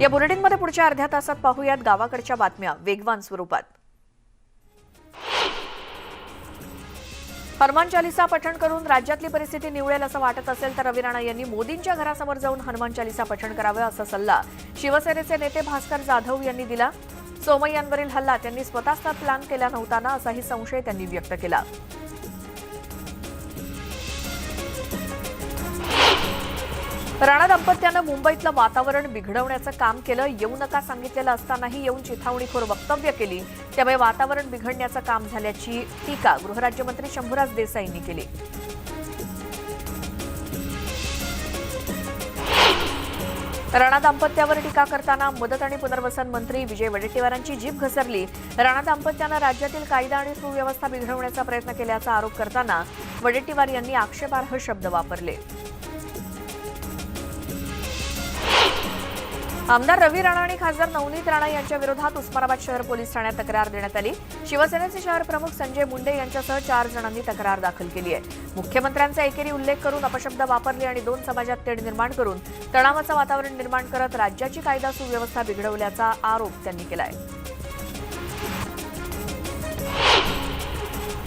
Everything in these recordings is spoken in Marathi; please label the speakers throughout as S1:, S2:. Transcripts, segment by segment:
S1: या बुलेटिनमध्ये पुढच्या अर्ध्या तासात पाहूयात गावाकडच्या बातम्या वेगवान स्वरूपात. हनुमान चालिसा पठण करून राज्यातली परिस्थिती निवळेल असं वाटत असेल तर रवी राणा यांनी मोदींच्या घरासमोर जाऊन हनुमान चालिसा पठण करावं असा सल्ला शिवसेनेचे नेते भास्कर जाधव यांनी दिला. सोमय्यांवरील हल्ला त्यांनी स्वतःचा प्लॅन केला नव्हताना असाही संशय त्यांनी व्यक्त केला. राणा दाम्पत्यानं मुंबईतलं वातावरण बिघडवण्याचं काम केलं. येऊ नका सांगितलेलं असतानाही येऊन चिथावणीखोर वक्तव्य केली. त्यामुळे वातावरण बिघडण्याचं काम झाल्याची टीका गृहराज्यमंत्री शंभूराज देसाईंनी केली. राणा दाम्पत्यावर टीका करताना मदत आणि पुनर्वसन मंत्री विजय वडेट्टीवारांची जीभ घसरली. राणा दाम्पत्यानं राज्यातील कायदा आणि सुव्यवस्था बिघडवण्याचा प्रयत्न केल्याचा आरोप करताना वडेट्टीवार यांनी आक्षेपार्ह शब्द वापरले. आमदार रवी राणा आणि खासदार नवनीत राणा यांच्या विरोधात उस्मानाबाद शहर पोलीस ठाण्यात तक्रार देण्यात आली. शिवसेनेचे शहर प्रमुख संजय मुंडे यांच्यासह चार जणांनी तक्रार दाखल केली आहे. मुख्यमंत्र्यांचा एकेरी उल्लेख करून अपशब्द वापरले आणि दोन समाजात तेढ निर्माण करून तणावाचं वातावरण निर्माण करत राज्याची कायदा सुव्यवस्था बिघडवल्याचा आरोप त्यांनी केला आहे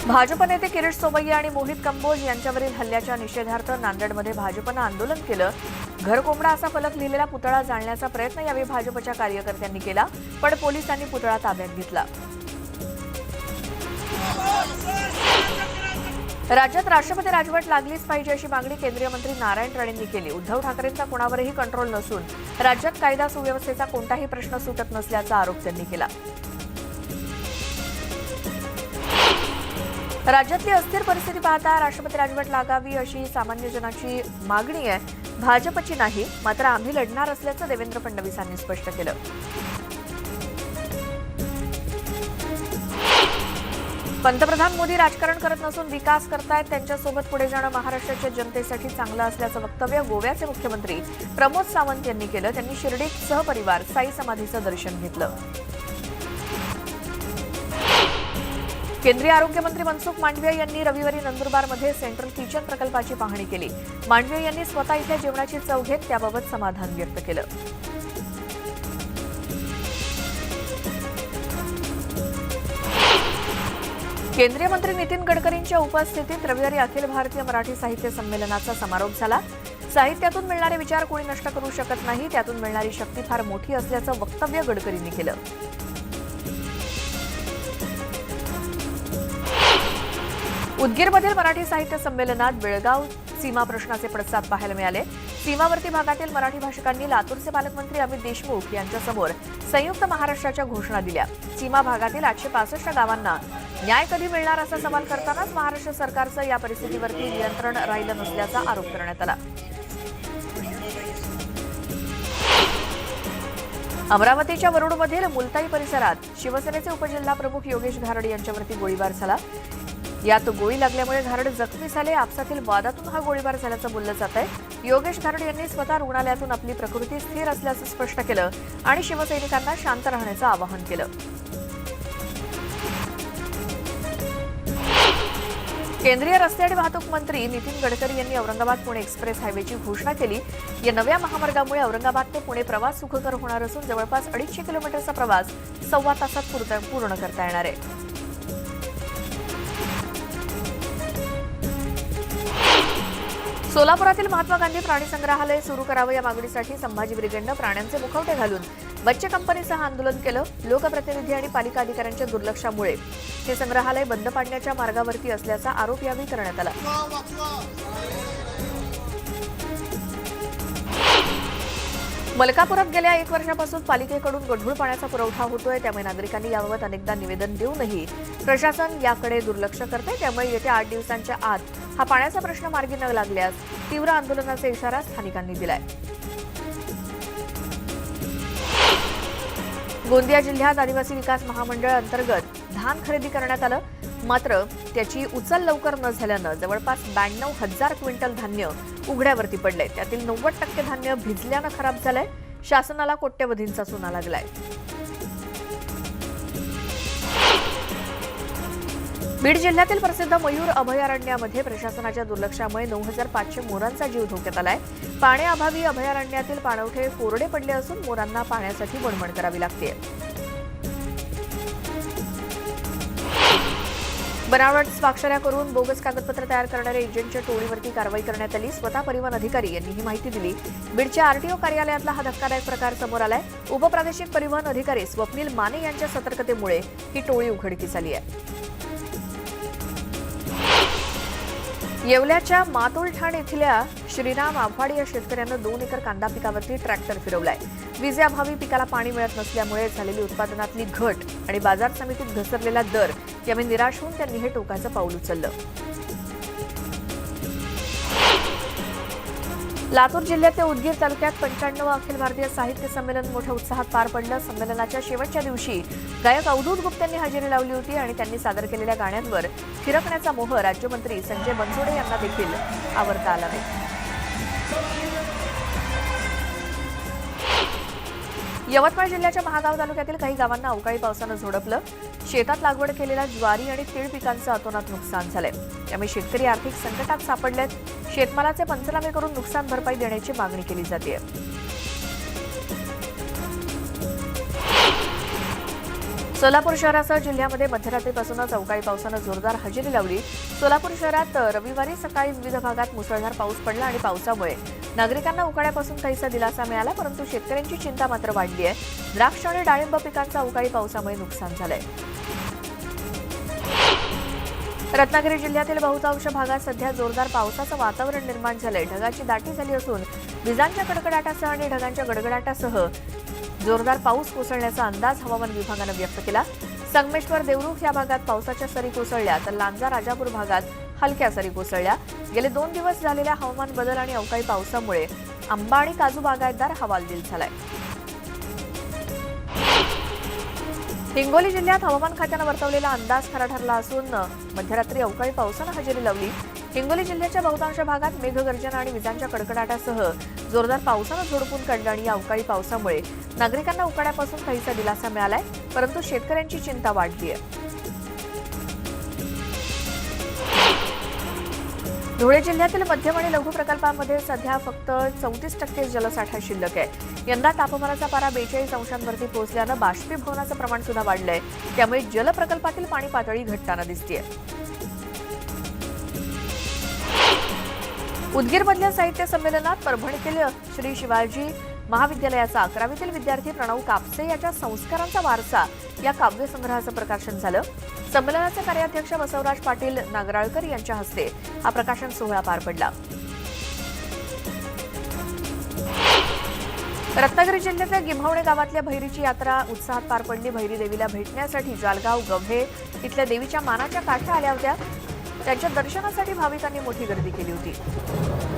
S1: भाजप नेते किरीट सोमय्या आणि मोहित कंबोज यांच्यावरील हल्ल्याच्या निषेधार्थ नांदेडमध्ये भाजपनं आंदोलन केलं. घरकोंबडा असा फलक लिहिलेला पुतळा जाळण्याचा प्रयत्न यावेळी भाजपच्या कार्यकर्त्यांनी केला पण पोलिसांनी पुतळा ताब्यात घेतला. राज्यात राष्ट्रपती राजवट लागलीच पाहिजे अशी मागणी केंद्रीय मंत्री नारायण राणेंनी केली. उद्धव ठाकरेंचा कोणावरही कंट्रोल नसून राज्यात कायदा सुव्यवस्थेचा कोणताही प्रश्न सुटत नसल्याचा आरोप त्यांनी केला. राज्यातली अस्थिर परिस्थिती पाहता राष्ट्रपती राजवट लागावी अशी सामान्य जनाची मागणी आहे. भाजपची नाही मात्र आम्ही लढणार असल्याचं देवेंद्र फडणवीसांनी स्पष्ट केलं. पंतप्रधान मोदी राजकारण करत नसून विकास करतायत त्यांच्यासोबत पुढे जाणं महाराष्ट्राच्या जनतेसाठी चांगलं असल्याचं वक्तव्य गोव्याचे मुख्यमंत्री प्रमोद सावंत यांनी केलं. त्यांनी शिर्डीत सहपरिवार साई समाधीचं दर्शन घेतलं. केंद्रीय आरोग्यमंत्री मनसुख मांडवीय यांनी रविवारी नंदुरबारमध्ये सेंट्रल किचन प्रकल्पाची पाहणी केली. मांडवीय यांनी स्वतः इथल्या जेवणाची चव घेत त्याबाबत समाधान व्यक्त केलं. केंद्रीय मंत्री नितीन गडकरींच्या उपस्थितीत रविवारी अखिल भारतीय मराठी साहित्य संमेलनाचा समारोप झाला. साहित्यातून मिळणारे विचार कोणी नष्ट करू शकत नाही त्यातून मिळणारी शक्ती फार मोठी असल्याचं वक्तव्य गडकरींनी केलं. उदगीरमधील मराठी साहित्य संमेलनात बेळगाव सीमा प्रश्नाचे प्रस्ताव पाहायला मिळाले. सीमावर्ती भागातील मराठी भाषिकांनी लातूरचे पालकमंत्री अमित देशमुख यांच्यासमोर संयुक्त महाराष्ट्राच्या घोषणा दिल्या. सीमा भागातील आठशे पासष्ट गावांना न्याय कधी मिळणार असा सवाल करतानाच महाराष्ट्र सरकारचं या परिस्थितीवरती नियंत्रण राहिलं नसल्याचा आरोप करण्यात आला. अमरावतीच्या वरुडमधील मुलताई परिसरात शिवसेनेचे उपजिल्हा प्रमुख योगेश घारड यांच्यावरती गोळीबार झाला. यात गोळी लागल्यामुळे घारड जखमी झाले. आपसातील वादातून हा गोळीबार झाल्याचं बोललं जात आहे. योगेश घारड यांनी स्वतः रुग्णालयातून आपली प्रकृती स्थिर असल्याचं स्पष्ट केलं आणि शिवसैनिकांना शांत राहण्याचं आवाहन केलं. केंद्रीय रस्ते आणि वाहतूक मंत्री नितीन गडकरी यांनी औरंगाबाद पुणे एक्सप्रेस हायवेची घोषणा केली. या नव्या महामार्गामुळे औरंगाबाद ते पुणे प्रवास सुखकर होणार असून जवळपास अडीचशे किलोमीटरचा प्रवास सव्वा तासात पूर्ण- पूर्ण करता येणार आहे. सोलापुरातील महात्मा गांधी प्राणी संग्रहालय सुरू करावं या मागणीसाठी संभाजी ब्रिगेडनं प्राण्यांचे मुखवटे घालून बच्चे कंपनीसह आंदोलन केलं लोकप्रतिनिधी आणि पालिका अधिकाऱ्यांच्या दुर्लक्षामुळे. हे संग्रहालय बंद पाडण्याच्या मार्गावरती असल्याचा आरोप यावेळी करण्यात आला. मलकापुरात गेल्या एक वर्षापासून पालिकेकडून गढूळ पाण्याचा पुरवठा होतोय. त्यामुळे नागरिकांनी याबाबत अनेकदा निवेदन देऊनही प्रशासन याकडे दुर्लक्ष करते त्यामुळे येत्या आठ दिवसांच्या आत हा पाण्याचा प्रश्न मार्गी न लागल्यास तीव्र आंदोलनाचा इशारा स्थानिकांनी दिलाय. गोंदिया जिल्ह्यात आदिवासी विकास महामंडळ अंतर्गत धान खरेदी करण्यात आलं. मात्र त्याची उचल लवकर न झाल्यानं जवळपास ब्याण्णव हजार क्विंटल धान्य उघड्यावरती पडले त्यातील नव्वद टक्के धान्य भिजल्यानं खराब झालंय. शासनाला कोट्यवधींचा सुना लागलाय. बीड जिल्ह्यातील प्रसिद्ध मयूर अभयारण्यामध्ये प्रशासनाच्या दुर्लक्षामुळे नऊ हजार पाचशे मोरांचा जीव धोक्यात आलाय. पाण्याअभावी अभयारण्यातील पाणवठे कोरडे पडले असून मोरांना पाण्यासाठी वणवण करावी लागते बनावट स्वाक्षऱ्या करून बोगस कागदपत्र तयार करणाऱ्या एजंटच्या टोळीवरती कारवाई करण्यात आली. स्वतः परिवहन अधिकारी यांनी ही माहिती दिली. बीडच्या आरटीओ कार्यालयातला हा धक्कादायक प्रकार समोर आलाय. उपप्रादेशिक परिवहन अधिकारी स्वप्नील माने यांच्या सतर्कतेमुळे ही टोळी उघडकीस आली आहे. येवल्याच्या मातोलठाण इथल्या श्रीराम आव्हाड या शेतकऱ्यानं दोन एकर कांदा पिकावरती ट्रॅक्टर फिरवलाय. विजेअभावी पिकाला पाणी मिळत नसल्यामुळे झालेली उत्पादनातली घट आणि बाजार समितीत घसरलेला दर यामुळे निराश होऊन त्यांनी हे टोकाचं पाऊल उचललं. लातूर जिल्ह्यातल्या उदगीर तालुक्यात पंच्याण्णव अखिल भारतीय साहित्य संमेलन मोठ्या उत्साहात पार पडलं. संमेलनाच्या शेवटच्या दिवशी गायक अवधूत गुप्तांनी हजेरी लावली होती आणि त्यांनी सादर केलेल्या गाण्यांवर थिरकण्याचा मोह राज्यमंत्री संजय बनसोडे यांना देखील आवडता आला नाही. यवतमाळ जिल्ह्याच्या महागाव तालुक्यातील काही गावांना अवकाळी पावसानं झोडपलं. शेतात लागवड केलेल्या ज्वारी आणि तीळ पिकांचं अतोनात नुकसान झालंय. त्यामुळे शेतकरी आर्थिक संकटात सापडलेत. शेतमालाचे पंचनामे करून नुकसान भरपाई देण्याची मागणी केली जाते. सोलापूर शहरासह जिल्ह्यामध्ये मध्यरात्रीपासूनच अवकाळी पावसानं जोरदार हजेरी लावली. सोलापूर शहरात रविवारी सकाळी विविध भागात मुसळधार पाऊस पडला आणि पावसामुळे नागरिकांना उकाड्यापासून काहीसा दिलासा मिळाला परंतु शेतकऱ्यांची चिंता मात्र वाढली आहे. द्राक्ष आणि डाळिंब पिकांचं अवकाळी पावसामुळे नुकसान झालंय. रत्नागिरी जिल्ह्यातील बहुतांश भागात सध्या जोरदार पावसाचं वातावरण निर्माण झालंय. ढगाची दाटी झाली असून विजांच्या कडकडाटासह आणि ढगांच्या गडगडाटासह जोरदार पाऊस कोसळण्याचा अंदाज हवामान विभागानं व्यक्त केला. संगमेश्वर देवरुख या भागात पावसाच्या सरी कोसळल्या तर लांजा राजापूर भागात हलक्या सरी कोसळल्या. गेले दोन दिवस झालेल्या हवामान बदल आणि अवकाळी पावसामुळे आंबा आणि काजू बागायतदार हवालदिल झालाय. हिंगोली जिल्ह्यात हवामान खात्यानं वर्तवलेला अंदाज खरा ठरला असून मध्यरात्री अवकाळी पावसानं हजेरी लावली. हिंगोली जिल्ह्याच्या बहुतांश भागात मेघगर्जना आणि विजांच्या कडकडाटासह जोरदार पावसानं झोडपून काढलं आणि या अवकाळी पावसामुळे नागरिकांना उकाड्यापासून काहीसा दिलासा मिळालाय परंतु शेतकऱ्यांची चिंता वाढली आहे धुळे जिल्ह्यातील मध्यम आणि लघु प्रकल्पांमध्ये सध्या फक्त चौतीस टक्के जलसाठा शिल्लक आहे. यंदा तापमानाचा पारा बेचाळीस अंशांवरती पोहोचल्यानं बाष्पीभवनाचं प्रमाण सुद्धा वाढलंय. त्यामुळे जलप्रकल्पातील पाणी पातळी घटताना दिसतीये. उदगीरमधल्या साहित्य संमेलनात परभणीतील श्री शिवाजी महाविद्यालयाचा अकरावीतील विद्यार्थी प्रणव कापसे याच्या संस्कारांचा वारसा या काव्यसंग्रहाचं प्रकाशन झालं. संमेलनाचे कार्याध्यक्ष बसवराज पाटील नागराळकर यांच्या हस्ते हा प्रकाशन सोहळा पार पडला. रत्नागिरी जिल्ह्यातल्या गिम्हावणे गावातल्या भैरीची यात्रा उत्साहात पार पडली. भैरी देवीला भेटण्यासाठी जालगाव गव्हे इथल्या देवीच्या मानाच्या काठ्या आल्या होत्या. त्यांच्या दर्शनासाठी भाविकांनी मोठी गर्दी केली होती.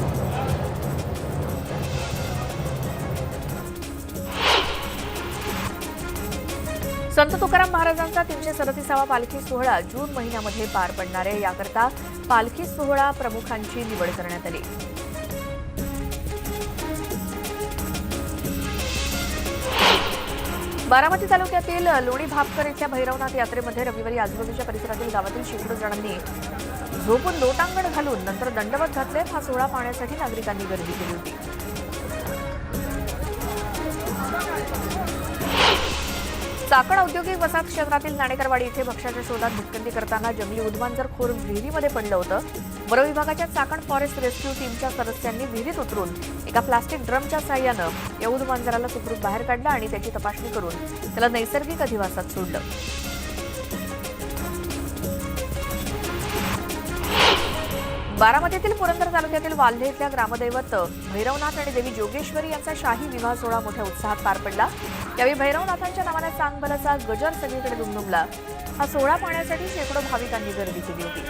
S1: संत तुकाराम महाराजांचा तीनशे सदतीसावा पालखी सोहळा जून महिन्यामध्ये पार पडणार आहे. याकरता पालखी सोहळा प्रमुखांची निवड करण्यात आली. बारामती तालुक्यातील लोणी भापकर इथल्या भैरवनाथ यात्रेमध्ये रविवारी आजूबाजूच्या परिसरातील गावातील शेकडो जणांनी झोपून लोटांगण घालून नंतर दंडवत घातले. हा सोहळा पाहण्यासाठी नागरिकांनी गर्दी केली होती. चाकण औद्योगिक वसाहत क्षेत्रातील नाणेकरवाडी इथे भक्ष्याच्या शोधात भटकंती करताना जंगली उद्मांजर खोर विहिरीमध्ये पडलं होतं वन विभागाच्या चाकण फॉरेस्ट रेस्क्यू टीमच्या सदस्यांनी विहिरीत उतरून एका प्लास्टिक ड्रमच्या साह्यानं या उद्मांजराला सुखरूप बाहेर काढलं आणि त्याची तपासणी करून त्याला नैसर्गिक अधिवासात सोडलं. बारामतीतील पुरंदर तालुक्यातील वाल्हे इथल्या ग्रामदैवत भैरवनाथ आणि देवी जोगेश्वरी यांचा शाही विवाह सोहळा मोठ्या उत्साहात पार पडला. यावेळी भैरवनाथांच्या नावाने चांगबलाचा गजर सगळीकडे दुमदुमला. हा सोहळा पाहण्यासाठी शेकडो भाविकांनी गर्दी केली होती.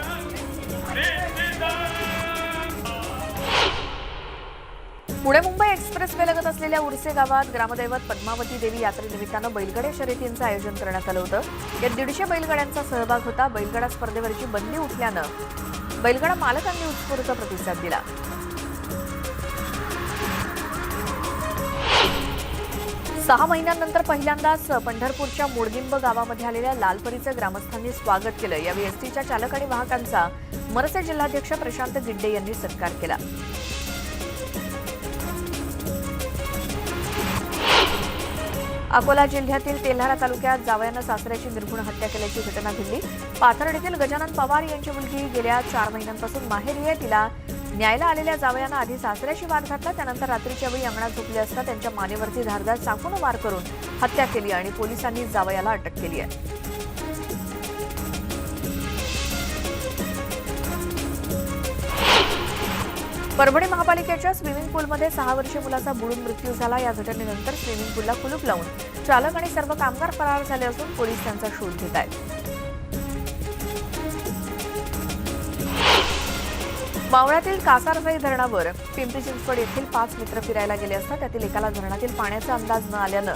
S1: पुणे मुंबई एक्सप्रेसवे लगत असलेल्या उर्से गावात ग्रामदैवत पद्मावती देवी यात्रेनिमित्तानं बैलगडे शर्यतींचं आयोजन करण्यात आलं होतं. यात दीडशे बैलगाड्यांचा सहभाग होता. बैलगाडा स्पर्धेवरची बंदी उठल्यानं बैलगाडा मालकांनी उत्स्फूर्त प्रतिसाद दिला. सहा महिन्यांनंतर पहिल्यांदाच पंढरपूरच्या मोडगिंब गावामध्ये आलेल्या लालपरीचं ग्रामस्थांनी स्वागत केलं. यावेळी एसटीच्या चालक आणि वाहकांचा मनसे जिल्हाध्यक्ष प्रशांत गिड्डे यांनी सत्कार केला. अकोला जिल्ह्यातील तेल्हारा तालुक्यात जावयानं सासऱ्याची निर्गुण हत्या केल्याची घटना घडली. पाथर्डीतील गजानन पवार यांची मुलगी गेल्या चार महिन्यांपासून माहेरी आहे. तिला न्यायला आलेल्या जावयानं आधी सासऱ्याशी वाद घातला त्यानंतर रात्रीच्या वेळी अंगणात झोपली असता त्यांच्या मानेवरती धारदार चाकून मार करून हत्या केली आणि पोलिसांनी जावयाला अटक केली आहे. परभणी महापालिकेच्या स्विमिंग पूलमध्ये सहा वर्षीय मुलाचा बुडून मृत्यू झाला. या घटनेनंतर स्विमिंग पूलला कुलूप लावून चालक आणि सर्व कामगार फरार झाले असून पोलीस त्यांचा शोध घेत आहेत. मावळातील कासारसाई धरणावर पिंपरी चिंचवड येथील पाच मित्र फिरायला गेले असता त्यातील एकाला धरणातील पाण्याचा अंदाज न आल्यानं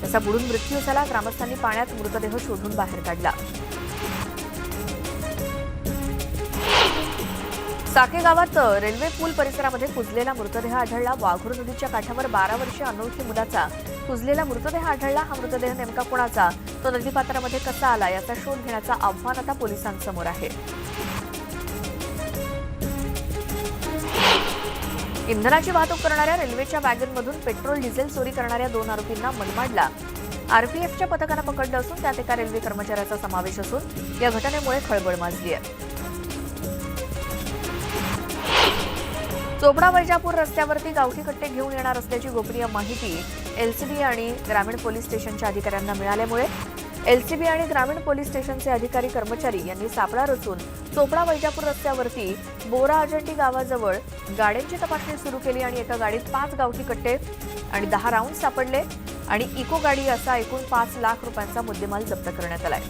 S1: त्याचा बुडून मृत्यू झाला. ग्रामस्थांनी पाण्यात मृतदेह शोधून बाहेर काढला. साके गावात रेल्वे पूल परिसरामध्ये कुजलेला मृतदेह आढळला. वाघूर नदीच्या काठावर बारा वर्षीय अनोळखी मुलाचा कुजलेला मृतदेह आढळला. हा मृतदेह नेमका कोणाचा? तो नदीपात्रामध्ये कसा आला? याचा शोध घेण्याचं आव्हान आता पोलिसांसमोर आहे. इंधनाची वाहतूक करणाऱ्या रेल्वेच्या वॅगनमधून पेट्रोल डिझेल चोरी करणाऱ्या दोन आरोपींना मनमाडला. आरपीएफच्या पथकानं पकडलं असून त्यात एका रेल्वे कर्मचाऱ्याचा समावेश असून या घटनेमुळे खळबळ माजली आहे चोपडा वैजापूर रस्त्यावरती गावठी कट्टे घेऊन येणार असल्याची गोपनीय माहिती एलसीबी आणि ग्रामीण पोलीस स्टेशनच्या अधिकाऱ्यांना मिळाल्यामुळे एलसीबी आणि ग्रामीण पोलीस स्टेशनचे अधिकारी कर्मचारी यांनी सापळा रचून चोपडा वैजापूर रस्त्यावरती बोरा अजंटी गावाजवळ गाड्यांची तपासणी सुरू केली आणि एका गाडीत पाच गावठी कट्टे आणि दहा राऊंड सापडले आणि इको गाडी असा एकूण पाच लाख रुपयांचा मुद्देमाल जप्त करण्यात आलाय.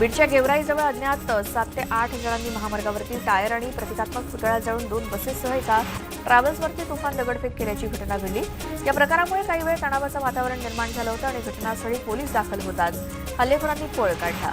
S1: बीडच्या गेवराईजवळ अज्ञात सात ते आठ जणांनी महामार्गावरती टायर आणि प्रतिकात्मक पुतळा जाळून दोन बसेससह एका ट्रॅव्हल्सवरती तुफान दगडफेक केल्याची घटना घडली. या प्रकारामुळे काही वेळ तणावाचं वातावरण निर्माण झालं होतं आणि घटनास्थळी पोलीस दाखल होताच हल्लेखोरांनी पळ काढला.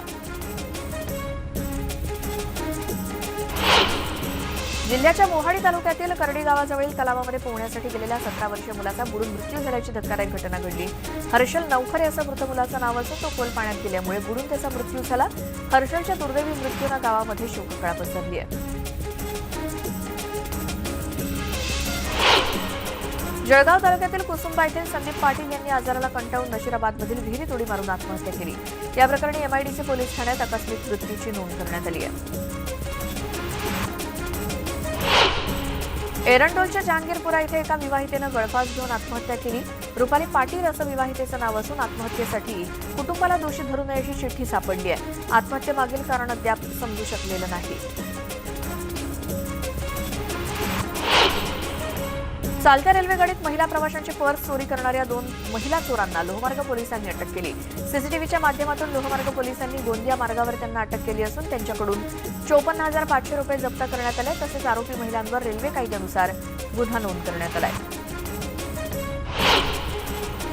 S1: जिल्ह्याच्या मोहाडी तालुक्यातील करडी गावाजवळील तलावामध्ये पोहण्यासाठी गेलेल्या सतरा वर्षीय मुलाचा बुडून मृत्यू झाल्याची धक्कादायक घटना घडली. हर्षल नवखरे असं मृत मुलाचं नाव असून तो खोल पाण्यात गेल्यामुळे बुडून त्याचा मृत्यू झाला. हर्षलच्या दुर्दैवी मृत्यूनं गावामध्ये शोककळा पसरली आहे जळगाव तालुक्यातील कुसुंबा येथील संदीप पाटील यांनी आजाराला कंटाळून नशिराबादमधील विहिरीत उडी मारून आत्महत्या केली. या प्रकरणी एमआयडीसी पोलीस ठाण्यात आकस्मिक मृत्यूची नोंद करण्यात आली आहे. एरंडोलच्या जहांगीरपुरा इथे एका विवाहितेनं गळफास घेऊन आत्महत्या केली. रुपाली पाटील असं विवाहितेचं नाव असून आत्महत्येसाठी कुटुंबाला दोषी धरू नये अशी चिठ्ठी सापडली आहे. आत्महत्येमागील कारण अद्याप समजू शकलेलं नाही. चालत्या रेल्वेगाडीत महिला प्रवाशांची पर्स चोरी करणाऱ्या दोन महिला चोरांना लोहमार्ग पोलिसांनी अटक केली. सीसीटीव्हीच्या माध्यमातून लोहमार्ग पोलिसांनी गोंदिया मार्गावर त्यांना अटक केली असून त्यांच्याकडून चोपन्न हजार पाचशे रुपये जप्त करण्यात आले तसेच आरोपी महिलांवर रेल्वे कायद्यानुसार गुन्हा नोंद करण्यात आलाय. आहे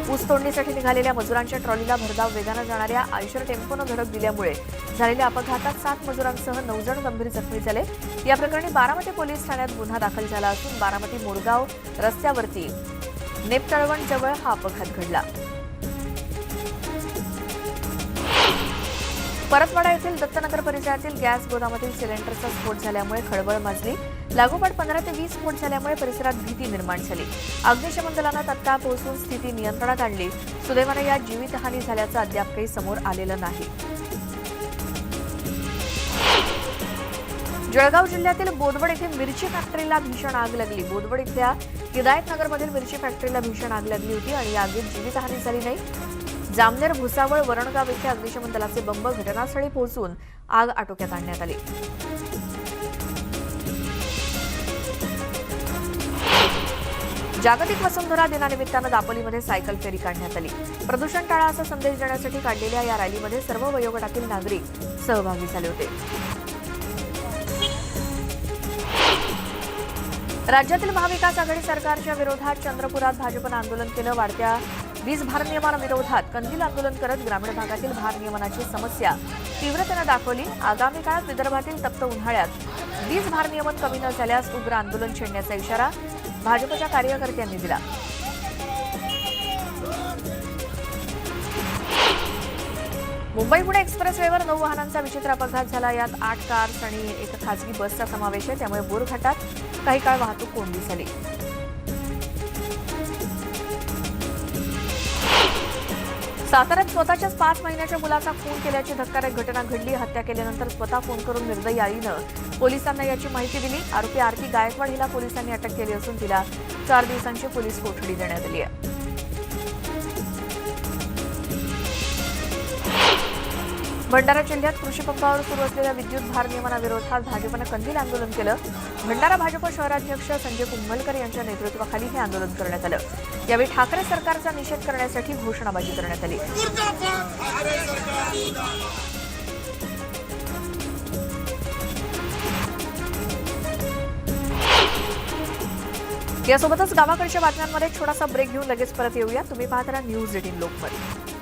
S1: तोडणीसाठी निघालेल्या मजुरांच्या ट्रॉलीला भरधाव वेगानं जाणाऱ्या आयशर टेम्पोनं धडक दिल्यामुळे झालेल्या अपघातात सात मजुरांसह नऊ जण गंभीर जखमी झाले. या प्रकरणी बारामती पोलीस ठाण्यात गुन्हा दाखल झाला असून बारामती मोरगाव रस्त्यावरती नेपतळवण जवळ हा अपघात घडला. परतवाडा येथील दत्तनगर परिसरातील गॅस गोदामातील सिलेंडरचा स्फोट झाल्यामुळे खळबळ माजली. लागोपाठ पंधरा ते वीस फूट झाल्यामुळे परिसरात भीती निर्माण झाली. अग्निशमन दलानं तत्काळ पोहोचून स्थिती नियंत्रणात आणली. सुदैवानं यात जीवितहानी झाल्याचं अद्याप काही समोर आलेलं नाही. जळगाव जिल्ह्यातील बोदवड येथे मिरची फॅक्टरीला भीषण आग लागली. बोदवड इथल्या हिदायतनगरमधील मिरची फॅक्टरीला भीषण आग लागली होती आणि या आगीत जीवितहानी झाली नाही. जामनेर भुसावळ वरणगाव येथे अग्निशमन दलाचे बंब घटनास्थळी पोहोचून आग आटोक्यात आणण्यात आली. जागतिक वसुंधरा दिनानिमित्तानं दापोलीमध्ये सायकल फेरी काढण्यात आली. प्रदूषण टाळा असा संदेश देण्यासाठी काढलेल्या या रॅलीमध्ये सर्व वयोगटातील नागरिक सहभागी झाले होते. राज्यातील महाविकास आघाडी सरकारच्या विरोधात चंद्रपुरात भाजपनं आंदोलन केलं. वाढत्या वीज भारनियमनाविरोधात कंदील आंदोलन करत ग्रामीण भागातील भारनियमनाची समस्या तीव्रतेनं दाखवली. आगामी काळात विदर्भातील तप्त उन्हाळ्यात वीज भारनियमन कमी न झाल्यास उग्र आंदोलन छेडण्याचा इशारा भाजपच्या कार्यकर्त्यांनी दिला. मुंबई पुणे एक्सप्रेसवेवर नऊ वाहनांचा विचित्र अपघात झाला. यात आठ कार्स आणि एका खासगी बसचा समावेश आहे. त्यामुळे बोरघाटात काही काळ वाहतूक कोंडी झाली. साताऱ्यात स्वतःच्याच पाच महिन्याच्या मुलाचा खून केल्याची धक्कादायक घटना घडली. हत्या केल्यानंतर स्वतः फोन करून निर्दयी आईनं पोलिसांना याची माहिती दिली. आरोपी आरती गायकवाड हिला पोलिसांनी अटक केली असून तिला चार दिवसांची पोलीस कोठडी देण्यात आली आहे. भंडारा जिल्ह्यात कृषी पंपावर सुरू असलेल्या विद्युत भार नियमनाविरोधात भाजपनं कंदील आंदोलन केलं. भंडारा भाजप शहराध्यक्ष संजय कुंभलकर यांच्या नेतृत्वाखाली हे आंदोलन करण्यात आलं. यावेळी ठाकरे सरकारचा निषेध करण्यासाठी घोषणाबाजी करण्यात आली. यासोबतच गावाकडच्या बातम्यांमध्ये छोटासा ब्रेक घेऊन लगेच परत येऊया. तुम्ही पाहत न्यूज एटीन लोकमत.